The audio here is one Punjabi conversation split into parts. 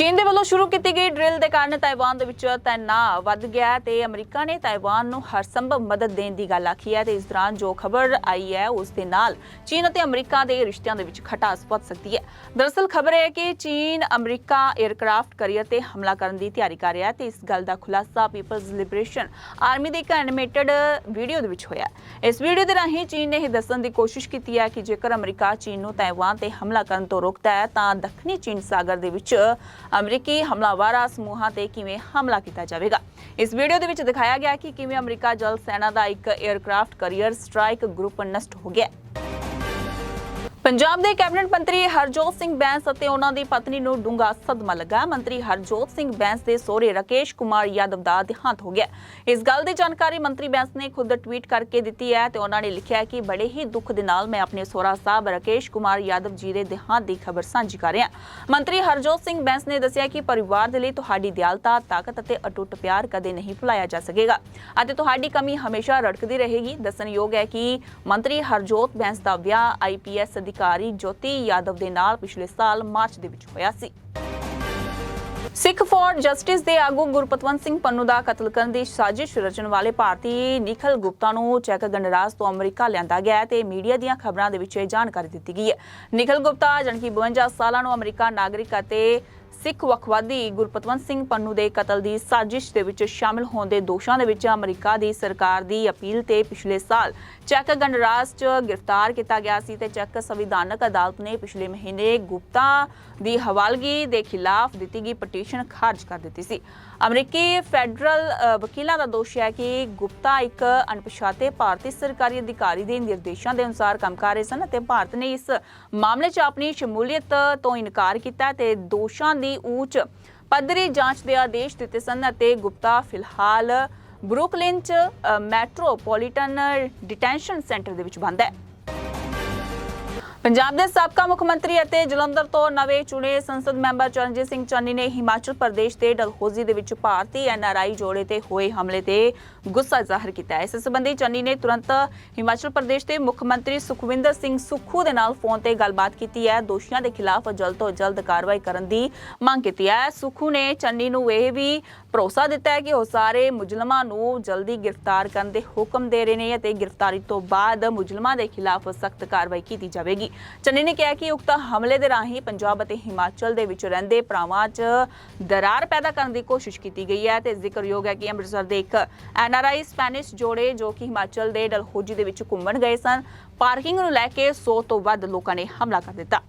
ਚੀਨ ਦੇ ਵੱਲੋਂ ਸ਼ੁਰੂ ਕੀਤੀ ਗਈ ਡਰਿਲ ਦੇ ਕਾਰਨ ਤਾਈਵਾਨ ਦੇ ਵਿੱਚ ਤਣਾਅ ਵੱਧ ਗਿਆ ਤੇ ਅਮਰੀਕਾ ਨੇ ਤਾਈਵਾਨ ਨੂੰ ਹਰ ਸੰਭਵ ਮਦਦ ਦੇਣ ਦੀ ਗੱਲ ਆਖੀ ਹੈ ਤੇ ਇਸ ਦੌਰਾਨ ਜੋ ਖਬਰ ਆਈ ਹੈ ਉਸ ਦੇ ਨਾਲ ਚੀਨ ਅਤੇ ਅਮਰੀਕਾ ਦੇ ਰਿਸ਼ਤਿਆਂ ਦੇ ਵਿੱਚ ਖਟਾਸ ਵੱਧ ਸਕਦੀ ਹੈ। ਦਰਅਸਲ ਖਬਰ ਹੈ ਕਿ ਚੀਨ, ਅਮਰੀਕਾ 에ਅਰਕ੍ਰਾਫਟ ਕਰੀਅਰ ਤੇ ਹਮਲਾ ਕਰਨ ਦੀ ਤਿਆਰੀ ਕਰ ਰਿਹਾ ਤੇ ਇਸ ਗੱਲ ਦਾ ਖੁਲਾਸਾ ਪੀਪਲਜ਼ ਲਿਬਰੇਸ਼ਨ ਆਰਮੀ ਦੇ ਇੱਕ ਐਨੀਮੇਟਡ ਵੀਡੀਓ ਦੇ ਵਿੱਚ ਹੋਇਆ ਇਸ ਵੀਡੀਓ ਦੇ ਰਾਹੀਂ ਚੀਨ ਨੇ ਇਹ ਦੱਸਣ ਦੀ ਕੋਸ਼ਿਸ਼ ਕੀਤੀ ਹੈ ਕਿ ਜੇਕਰ ਅਮਰੀਕਾ ਚੀਨ ਨੂੰ ਤਾਈਵਾਨ ਤੇ ਹਮਲਾ ਕਰਨ ਤੋਂ ਰੋਕਦਾ ਹੈ ਤਾਂ ਦੱਖਣੀ ਚੀਨ ਸਾਗਰ ਦੇ ਵਿੱਚ ਅਮਰੀਕੀ ਹਮਲਾਵਰਾਂ ਸਮੂਹਾਂ ਤੇ ਕਿਵੇਂ ਹਮਲਾ ਕੀਤਾ ਜਾਵੇਗਾ। ਇਸ ਵੀਡੀਓ ਦੇ ਵਿੱਚ ਦਿਖਾਇਆ ਗਿਆ ਕਿ ਕਿਵੇਂ ਅਮਰੀਕਾ ਜਲ ਸੈਨਾ ਦਾ ਇੱਕ 에ਅਰਕ੍ਰਾਫਟ ਕਰੀਅਰ ਸਟ੍ਰਾਈਕ ਗਰੁੱਪ ਨਸ਼ਟ ਹੋ ਗਿਆ ਪੰਜਾਬ ਦੇ ਕੈਬਨਿਟ ਮੰਤਰੀ ਹਰਜੋਤ ਸਿੰਘ ਬੈਂਸ ਅਤੇ ਉਹਨਾਂ ਦੀ ਪਤਨੀ ਨੂੰ ਡੂੰਘਾ ਸਦਮਾ ਲੱਗਾ। ਮੰਤਰੀ ਹਰਜੋਤ ਸਿੰਘ ਬੈਂਸ ਦੇ ਸਹੁਰੇ ਰਾਕੇਸ਼ ਕੁਮਾਰ ਯਾਦਵ ਦਾ ਦੇਹਾਂਤ ਹੋ ਗਿਆ। ਇਸ ਗੱਲ ਦੀ ਜਾਣਕਾਰੀ ਮੰਤਰੀ ਬੈਂਸ ਨੇ ਖੁਦ ਟਵੀਟ ਕਰਕੇ ਦਿੱਤੀ ਹੈ ਤੇ ਉਹਨਾਂ ਨੇ ਲਿਖਿਆ ਕਿ ਬੜੇ ਹੀ ਦੁੱਖ ਦੇ ਨਾਲ ਮੈਂ ਆਪਣੇ ਸਹੁਰਾ ਸਾਹਿਬ ਰਾਕੇਸ਼ ਕੁਮਾਰ ਯਾਦਵ ਜੀ ਦੇ ਦੇਹਾਂਤ ਦੀ ਖਬਰ ਸਾਂਝੀ ਕਰ ਰਿਹਾ ਮੰਤਰੀ ਹਰਜੋਤ ਸਿੰਘ ਬੈਂਸ ਨੇ ਦੱਸਿਆ ਕਿ ਪਰਿਵਾਰ ਦੇ ਲਈ ਤੁਹਾਡੀ ਦਿਆਲਤਾ, ਤਾਕਤ ਅਤੇ ਅਟੁੱਟ ਪਿਆਰ ਕਦੇ ਨਹੀਂ ਭੁਲਾਇਆ ਜਾ ਸਕੇਗਾ ਅਤੇ ਤੁਹਾਡੀ ਕਮੀ ਹਮੇਸ਼ਾ ਰੜਕਦੀ ਰਹੇਗੀ। ਦੱਸਣਯੋਗ ਹੈ ਕਿ ਮੰਤਰੀ ਹਰਜੋਤ ਬੈਂਸ ਦਾ ਵਿਆਹ ਆਈਪੀਐਸ ਅਧਿਕਾਰੀ ਜੋਤੀ ਯਾਦਵ ਦੇ ਨਾਲ ਪਿਛਲੇ ਸਾਲ ਮਾਰਚ ਦੇ ਵਿੱਚ ਹੋਇਆ ਸੀ। ਸਿੱਖ ਫੋਰ ਜਸਟਿਸ ਦੇ ਆਗੂ ਗੁਰਪਤਵੰਤ ਸਿੰਘ ਪੰਨੂ ਦਾ ਕਤਲ ਕਰਨ ਦੀ ਸਾਜ਼ਿਸ਼ ਰਚਣ ਵਾਲੇ ਭਾਰਤੀ ਨਿਖਲ ਗੁਪਤਾ ਨੂੰ ਚੈੱਕ ਗਣਰਾਜ ਤੋਂ ਅਮਰੀਕਾ ਲਿਆਂਦਾ ਗਿਆ ਤੇ ਮੀਡੀਆ ਦੀਆਂ ਖਬਰਾਂ ਦੇ ਵਿੱਚ ਇਹ ਜਾਣਕਾਰੀ ਦਿੱਤੀ ਗਈ ਹੈ। ਨਿਖਲ ਗੁਪਤਾ ਜਨਕੀ 52 ਸਾਲਾਂ ਨੂੰ ਅਮਰੀਕਾ ਨਾਗਰਿਕ ਅਤੇ ਸਿੱਖ ਵਖਵਾਦੀ ਗੁਰਪਤਵੰਤ ਸਿੰਘ ਪੰਨੂ ਦੇ ਕਤਲ ਦੀ ਸਾਜ਼ਿਸ਼ ਦੇ ਵਿੱਚ ਸ਼ਾਮਲ ਹੋਣ ਦੇ ਦੋਸ਼ਾਂ ਦੇ ਵਿੱਚ ਅਮਰੀਕਾ ਦੀ ਸਰਕਾਰ ਦੀ ਅਪੀਲ ਤੇ ਪਿਛਲੇ ਸਾਲ ਚੈੱਕ ਗਣਰਾਜ 'ਚ ਗ੍ਰਿਫਤਾਰ ਕੀਤਾ ਗਿਆ ਸੀ ਤੇ ਚੈੱਕ ਸੰਵਿਧਾਨਕ ਅਦਾਲਤ ਨੇ ਪਿਛਲੇ ਮਹੀਨੇ ਗੁਪਤਾ ਦੀ ਹਵਾਲਗੀ ਦੇ ਖਿਲਾਫ ਦਿੱਤੀ ਗਈ ਪਟੀਸ਼ਨ ਖਾਰਜ ਕਰ ਦਿੱਤੀ ਸੀ। ਅਮਰੀਕੀ ਫੈਡਰਲ ਵਕੀਲਾਂ ਦਾ ਦੋਸ਼ ਹੈ ਕਿ ਗੁਪਤਾ ਇੱਕ ਅਣਪਛਾਤੇ ਭਾਰਤੀ ਸਰਕਾਰੀ ਅਧਿਕਾਰੀ ਦੇ ਨਿਰਦੇਸ਼ਾਂ ਦੇ ਅਨੁਸਾਰ ਕੰਮ ਕਰ ਰਹੇ ਸਨ ਅਤੇ ਭਾਰਤ ਨੇ ਇਸ ਮਾਮਲੇ 'ਚ ਆਪਣੀ ਸ਼ਮੂਲੀਅਤ ਤੋਂ ਇਨਕਾਰ ਕੀਤਾ ਤੇ ਦੋਸ਼ਾਂ ਦੀ ਉੱਚ ਪੱਧਰੀ ਜਾਂਚ ਦੇ ਆਦੇਸ਼ ਦਿੱਤੇ ਸਨ ਅਤੇ ਗੁਪਤਾ ਫਿਲਹਾਲ ਬਰੁਕਲਿਨ 'ਚ ਮੈਟਰੋਪੋਲੀਟਨ ਡਿਟੈਂਸ਼ਨ ਸੈਂਟਰ ਦੇ ਵਿੱਚ ਬੰਦ ਹੈ। ਪੰਜਾਬ ਦੇ ਸਾਬਕਾ ਮੁੱਖ ਮੰਤਰੀ ਅਤੇ ਜਲੰਧਰ ਤੋਂ ਨਵੇਂ ਚੁਣੇ ਸੰਸਦ ਮੈਂਬਰ ਚਰਨਜੀਤ ਸਿੰਘ ਚੰਨੀ ਨੇ ਹਿਮਾਚਲ ਪ੍ਰਦੇਸ਼ ਦੇ ਡਲਹੌਜ਼ੀ ਦੇ ਵਿੱਚ ਭਾਰਤੀ ਐਨਆਰਆਈ ਜੋੜੇ ਤੇ ਹੋਏ ਹਮਲੇ ਤੇ ਗੁੱਸਾ ਜ਼ਾਹਰ ਕੀਤਾ ਹੈ। ਇਸ ਸੰਬੰਧੀ ਚੰਨੀ ਨੇ ਤੁਰੰਤ ਹਿਮਾਚਲ ਪ੍ਰਦੇਸ਼ ਦੇ ਮੁੱਖ ਮੰਤਰੀ ਸੁਖਵਿੰਦਰ ਸਿੰਘ ਸੁੱਖੂ ਦੇ ਨਾਲ ਫੋਨ ਤੇ ਗੱਲਬਾਤ ਕੀਤੀ ਹੈ। ਦੋਸ਼ੀਆਂ ਦੇ ਖਿਲਾਫ ਜਲਦ ਤੋਂ ਜਲਦ ਕਾਰਵਾਈ ਕਰਨ ਦੀ ਮੰਗ ਕੀਤੀ ਹੈ। ਸੁੱਖੂ ਨੇ ਚੰਨੀ ਨੂੰ ਇਹ ਵੀ ਭਰੋਸਾ ਦਿੱਤਾ ਹੈ ਕਿ ਉਹ ਸਾਰੇ ਮੁਜ਼ਲਮਾਂ ਨੂੰ ਜਲਦੀ ਗ੍ਰਿਫਤਾਰ ਕਰਨ ਦੇ ਹੁਕਮ ਦੇ ਰਹੇ ਨੇ ਅਤੇ ਗ੍ਰਿਫਤਾਰੀ ਤੋਂ ਬਾਅਦ ਮੁਜ਼ਲਮਾਂ ਦੇ ਖਿਲਾਫ ਸਖਤ ਕਾਰਵਾਈ ਕੀਤੀ ਜਾਵੇਗੀ। ਚੰਨੀ ਨੇ ਕਿਹਾ ਕਿ ਉਕਤ ਹਮਲੇ ਦੇ ਰਾਹੀਂ ਪੰਜਾਬ ਅਤੇ ਹਿਮਾਚਲ ਦੇ ਵਿੱਚ ਰਹਿੰਦੇ ਭਰਾਵਾਂ 'ਚ ਦਰਾਰ ਪੈਦਾ ਕਰਨ ਦੀ ਕੋਸ਼ਿਸ਼ ਕੀਤੀ ਗਈ ਹੈ ਤੇ ਜ਼ਿਕਰਯੋਗ ਹੈ ਕਿ ਅੰਮ੍ਰਿਤਸਰ ਦੇ ਇੱਕ ਐਨਆਰਆਈ ਸਪੈਨਿਸ਼ ਜੋੜੇ ਜੋ ਕਿ ਹਿਮਾਚਲ ਦੇ ਡਲਹੌਜੀ ਦੇ ਵਿੱਚ ਘੁੰਮਣ ਗਏ ਸਨ, ਪਾਰਕਿੰਗ ਨੂੰ ਲੈ ਕੇ 100 ਤੋਂ ਵੱਧ ਲੋਕਾਂ ਨੇ ਹਮਲਾ ਕਰ ਦਿੱਤਾ।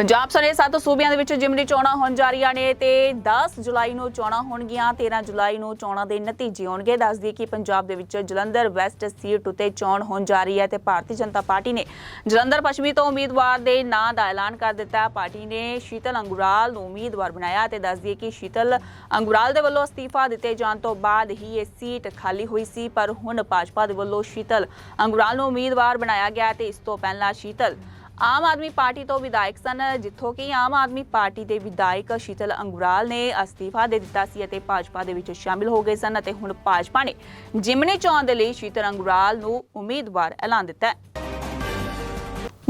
ਪੰਜਾਬ ਸਣੇ ਸੱਤ ਸੂਬਿਆਂ ਦੇ ਵਿੱਚ ਜਿਮਨੀ ਚੋਣਾਂ ਹੋਣ ਜਾ ਰਹੀਆਂ ਨੇ ਤੇ 10 ਜੁਲਾਈ ਨੂੰ ਚੋਣਾਂ ਹੋਣਗੀਆਂ 13 ਜੁਲਾਈ ਨੂੰ ਚੋਣਾਂ ਦੇ ਨਤੀਜੇ ਆਉਣਗੇ ਦੱਸ ਦਈਏ ਕਿ ਪੰਜਾਬ ਦੇ ਵਿੱਚ ਜਲੰਧਰ ਵੈਸਟ ਸੀਟ ਉਤੇ ਚੋਣ ਹੋਣ ਜਾ ਰਹੀ ਹੈ ਤੇ ਭਾਰਤੀ ਜਨਤਾ ਪਾਰਟੀ ਨੇ ਜਲੰਧਰ ਪੱਛਮੀ ਤੋਂ ਉਮੀਦਵਾਰ ਦੇ ਨਾਂ ਦਾ ਐਲਾਨ ਕਰ ਦਿੱਤਾ। ਪਾਰਟੀ ਨੇ ਸ਼ੀਤਲ ਅੰਗੁਰਾਲ ਨੂੰ ਉਮੀਦਵਾਰ ਬਣਾਇਆ ਤੇ ਦੱਸ ਦਈਏ ਕਿ ਸ਼ੀਤਲ ਅੰਗੁਰਾਲ ਦੇ ਵੱਲੋਂ ਅਸਤੀਫਾ ਦਿੱਤੇ ਜਾਣ ਤੋਂ ਬਾਅਦ ਹੀ ਇਹ ਸੀਟ ਖਾਲੀ ਹੋਈ ਸੀ, ਪਰ ਹੁਣ ਭਾਜਪਾ ਦੇ ਵੱਲੋਂ ਸ਼ੀਤਲ ਅੰਗੁਰਾਲ ਨੂੰ ਉਮੀਦਵਾਰ ਬਣਾਇਆ ਗਿਆ ਤੇ ਇਸ ਤੋਂ ਪਹਿਲਾਂ ਸ਼ੀਤਲ ਆਮ ਆਦਮੀ ਪਾਰਟੀ ਤੋਂ ਵਿਧਾਇਕ ਸਨ, ਜਿੱਥੋਂ ਕਿ ਆਮ ਆਦਮੀ ਪਾਰਟੀ ਦੇ ਵਿਧਾਇਕ ਸ਼ੀਤਲ ਅੰਗੁਰਾਲ ਨੇ ਅਸਤੀਫਾ ਦੇ ਦਿੱਤਾ ਸੀ ਅਤੇ ਭਾਜਪਾ ਦੇ ਵਿੱਚ ਸ਼ਾਮਿਲ ਹੋ ਗਏ ਸਨ ਅਤੇ ਹੁਣ ਭਾਜਪਾ ਨੇ ਜਿਮਨੀ ਚੋਣ ਦੇ ਲਈ ਸ਼ੀਤਲ ਅੰਗੁਰਾਲ ਨੂੰ ਉਮੀਦਵਾਰ ਐਲਾਨ ਦਿੱਤਾ ਹੈ।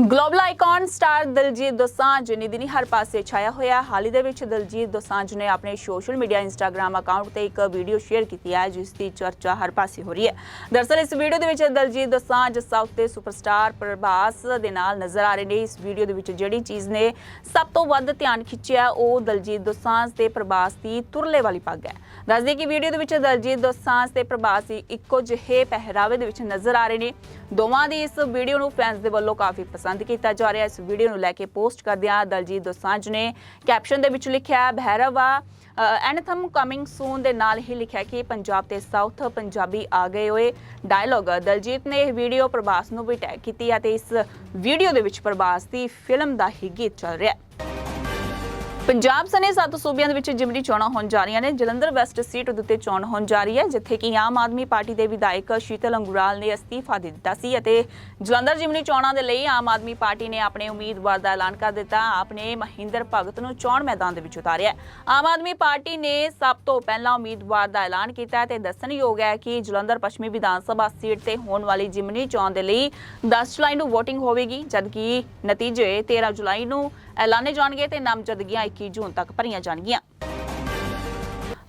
Global icon star Diljit Dosanjh ਨਿਦਿਨੀ ਹਰ ਪਾਸੇ ਛਾਇਆ ਹੋਇਆ। ਹਾਲ ਹੀ ਦੇ ਵਿੱਚ ਦਲਜੀਤ ਦੋਸਾਂਝ ਨੇ ਆਪਣੇ ਸੋਸ਼ਲ ਮੀਡੀਆ ਇੰਸਟਾਗ੍ਰam ਅਕਾਊਂਟ ਤੇ ਇੱਕ ਵੀਡੀਓ ਸ਼ੇਅਰ ਕੀਤੀ ਹੈ, ਜਿਸ ਦੀ ਚਰਚਾ ਹਰ ਪਾਸੇ ਹੋ ਰਹੀ ਹੈ। ਦਰਅਸਲ ਇਸ ਵੀਡੀਓ ਦੇ ਵਿੱਚ ਦਲਜੀਤ ਦੋਸਾਂਝ ਸਾਊਥ ਦੇ ਸੁਪਰਸਟਾਰ ਪ੍ਰਭਾਸ ਦੇ ਨਾਲ ਨਜ਼ਰ ਆ ਰਹੇ ਨੇ। ਇਸ ਵੀਡੀਓ ਦੇ ਵਿੱਚ ਜਿਹੜੀ ਚੀਜ਼ ਨੇ ਸਭ ਤੋਂ ਵੱਧ ਧਿਆਨ ਖਿੱਚਿਆ ਉਹ ਦਲਜੀਤ ਦੋਸਾਂਝ ਤੇ ਪ੍ਰਭਾਸ ਦੀ ਤੁਰਲੇ ਵਾਲੀ ਪੱਗ ਹੈ। ਦੱਸਦੇ ਕਿ ਵੀਡੀਓ ਦੇ ਵਿੱਚ ਦਲਜੀਤ ਦੋਸਾਂਝ ਤੇ ਪ੍ਰਭਾਸ ਇੱਕੋ ਜਿਹੇ ਪਹਿਰਾਵੇ ਦੇ ਵਿੱਚ ਨਜ਼ਰ ਆ ਰਹੇ ਨੇ। ਦੋਵਾਂ ਦੀ ਇਸ ਵੀਡੀਓ ਨੂੰ ਫੈਨਸ ਦੇ ਵੱਲੋਂ ਕਾਫੀ ਪਸੰਦ ਕੀਤਾ ਜਾ ਰਿਹਾ ਇਸ ਵੀਡੀਓ ਨੂੰ ਲੈ ਕੇ ਪੋਸਟ ਕਰਦਿਆਂ ਦਲਜੀਤ ਦੋਸਾਂਝ ਨੇ ਕੈਪਸ਼ਨ ਦੇ ਵਿੱਚ ਲਿਖਿਆ, ਭੈਰਵਾ। ਐਨਥਮ ਕਮਿੰਗ ਸੂਨ ਦੇ ਨਾਲ ਹੀ ਲਿਖਿਆ ਕਿ ਪੰਜਾਬ ਤੇ ਸਾਊਥ ਪੰਜਾਬੀ ਆ ਗਏ ਹੋਏ ਡਾਇਲੋਗ ਦਲਜੀਤ ਨੇ ਇਹ ਵੀਡੀਓ ਪ੍ਰਭਾਸ ਨੂੰ ਵੀ ਟੈਗ ਕੀਤੀ ਅਤੇ ਇਸ ਵੀਡੀਓ ਦੇ ਵਿੱਚ ਪ੍ਰਭਾਸ ਦੀ ਫਿਲਮ ਦਾ ਹੀ ਗੀਤ ਚੱਲ ਰਿਹਾ ਹੈ। ਪੰਜਾਬ ਸਨੇ ਸੱਤ ਸੂਬਿਆਂ ਦੇ ਵਿੱਚ ਜਿਮਨੀ ਚੋਣਾਂ ਹੋਣ ਜਾ ਰਹੀਆਂ ਨੇ। ਜਲੰਧਰ ਵੈਸਟ ਸੀਟ ਦੇ ਉੱਤੇ ਚੋਣ ਹੋਣ ਜਾ ਰਹੀ ਹੈ, ਜਿੱਥੇ ਕਿ ਆਮ ਆਦਮੀ ਪਾਰਟੀ ਦੇ ਵਿਧਾਇਕ ਸ਼ੀਤਲ ਅੰਗੁਰਾਲ ਨੇ ਅਸਤੀਫਾ ਦੇ ਦਿੱਤਾ ਸੀ ਅਤੇ ਜਲੰਧਰ ਜਿਮਨੀ ਚੋਣਾਂ ਦੇ ਲਈ ਆਮ ਆਦਮੀ ਪਾਰਟੀ ਨੇ ਆਪਣੇ ਉਮੀਦਵਾਰ ਦਾ ਐਲਾਨ ਕਰ ਦਿੱਤਾ। ਆਪਣੇ ਮਹਿੰਦਰ ਭਗਤ ਨੂੰ ਚੋਣ ਮੈਦਾਨ ਦੇ ਵਿੱਚ ਉਤਾਰਿਆ। ਆਮ ਆਦਮੀ ਪਾਰਟੀ ਨੇ ਸਭ ਤੋਂ ਪਹਿਲਾਂ ਉਮੀਦਵਾਰ ਦਾ ਐਲਾਨ ਕੀਤਾ ਤੇ ਦੱਸਣਯੋਗ ਹੈ ਕਿ ਜਲੰਧਰ ਪੱਛਮੀ ਵਿਧਾਨ ਸਭਾ ਸੀਟ ਤੇ ਹੋਣ ਵਾਲੀ ਜਿਮਨੀ ਚੋਣ ਦੇ ਲਈ 10 ਜੁਲਾਈ ਨੂੰ VOTING ਹੋਵੇਗੀ, ਜਦਕਿ ਨਤੀਜੇ 13 ਜੁਲਾਈ ਨੂੰ ਐਲਾਨੇ ਜਾਣਗੇ ਤੇ ਨਾਮਜ਼ਦਗੀਆਂ 21 ਜੂਨ ਤੱਕ ਭਰੀਆਂ ਜਾਣਗੀਆਂ।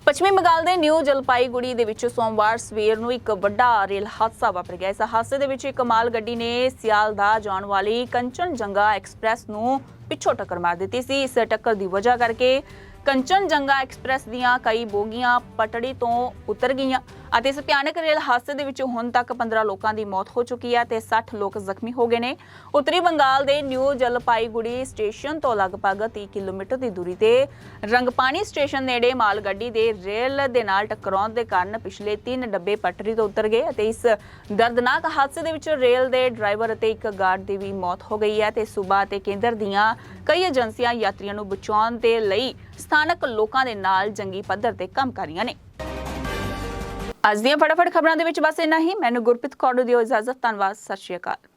ਪੱਛਮੀ ਬੰਗਾਲ ਦੇ ਨਿਊ ਜਲਪਾਈਗੁੜੀ ਦੇ ਵਿੱਚ ਸੋਮਵਾਰ ਸਵੇਰ ਨੂੰ ਇੱਕ ਵੱਡਾ ਰੇਲ ਹਾਦਸਾ ਵਾਪਰ ਗਿਆ। ਇਸ ਹਾਦਸੇ ਦੇ ਵਿੱਚ ਇੱਕ ਮਾਲ ਗੱਡੀ ਨੇ ਸਿਆਲਦਾ ਜਾਣ ਵਾਲੀ ਕੰਚਨਜੰਗਾ ਐਕਸਪ੍ਰੈਸ ਨੂੰ ਪਿੱਛੋਂ ਟੱਕਰ ਮਾਰ ਦਿੱਤੀ ਸੀ। ਇਸ ਟੱਕਰ ਦੀ ਵਜ੍ਹਾ ਕਰਕੇ ਕੰਚਨਜੰਗਾ ਐਕਸਪ੍ਰੈਸ ਦੀਆਂ ਕਈ ਬੋਗੀਆਂ ਪਟੜੀ ਤੋਂ ਉਤਰ ਗਈਆਂ ਅਤੇ ਇਸ ਭਿਆਨਕ ਰੇਲ ਹਾਦਸੇ ਦੇ ਵਿੱਚ ਹੁਣ ਤੱਕ 15 ਲੋਕਾਂ ਦੀ ਮੌਤ ਹੋ ਚੁੱਕੀ ਹੈ ਤੇ 60 ਲੋਕ ਜ਼ਖਮੀ ਹੋ ਗਏ ਨੇ। ਉੱਤਰੀ ਬੰਗਾਲ ਦੇ ਨਿਊ ਜਲਪਾਈਗੁੜੀ ਸਟੇਸ਼ਨ ਤੋਂ ਲਗਭਗ 30 ਕਿਲੋਮੀਟਰ ਦੀ ਦੂਰੀ ਤੇ ਰੰਗਪਾਣੀ ਸਟੇਸ਼ਨ ਨੇੜੇ ਮਾਲ ਗੱਡੀ ਦੇ ਰੇਲ ਦੇ ਨਾਲ ਟਕਰਾਉਣ ਦੇ ਕਾਰਨ ਪਿਛਲੇ 3 ਡੱਬੇ ਪਟੜੀ ਤੋਂ ਉਤਰ ਗਏ ਅਤੇ ਇਸ ਦਰਦਨਾਕ ਹਾਦਸੇ ਦੇ ਵਿੱਚ ਰੇਲ ਦੇ ਡਰਾਈਵਰ ਅਤੇ ਇੱਕ ਗਾਰਡ ਦੀ ਵੀ ਮੌਤ ਹੋ ਗਈ ਹੈ ਤੇ ਸੂਬਾ ਅਤੇ ਕੇਂਦਰ ਦੀਆਂ ਕਈ ਏਜੰਸੀਆਂ ਯਾਤਰੀਆਂ ਨੂੰ ਬਚਾਉਣ ਦੇ ਲਈ ਸਥਾਨਕ ਲੋਕਾਂ ਦੇ ਨਾਲ ਜੰਗੀ ਪੱਧਰ ਤੇ ਕੰਮ ਕਰ ਰਹੀਆਂ ਨੇ। ਅੱਜ ਦੀਆਂ ਫਟਾਫਟ ਖਬਰਾਂ ਦੇ ਵਿੱਚ ਬਸ ਇੰਨਾ ਹੀ। ਮੈਨੂੰ ਗੁਰਪ੍ਰੀਤ ਕੌਰ ਨੂੰ ਦਿਓ ਇਜਾਜ਼ਤ। ਧੰਨਵਾਦ। ਸਤਿ ਸ਼੍ਰੀ ਅਕਾਲ।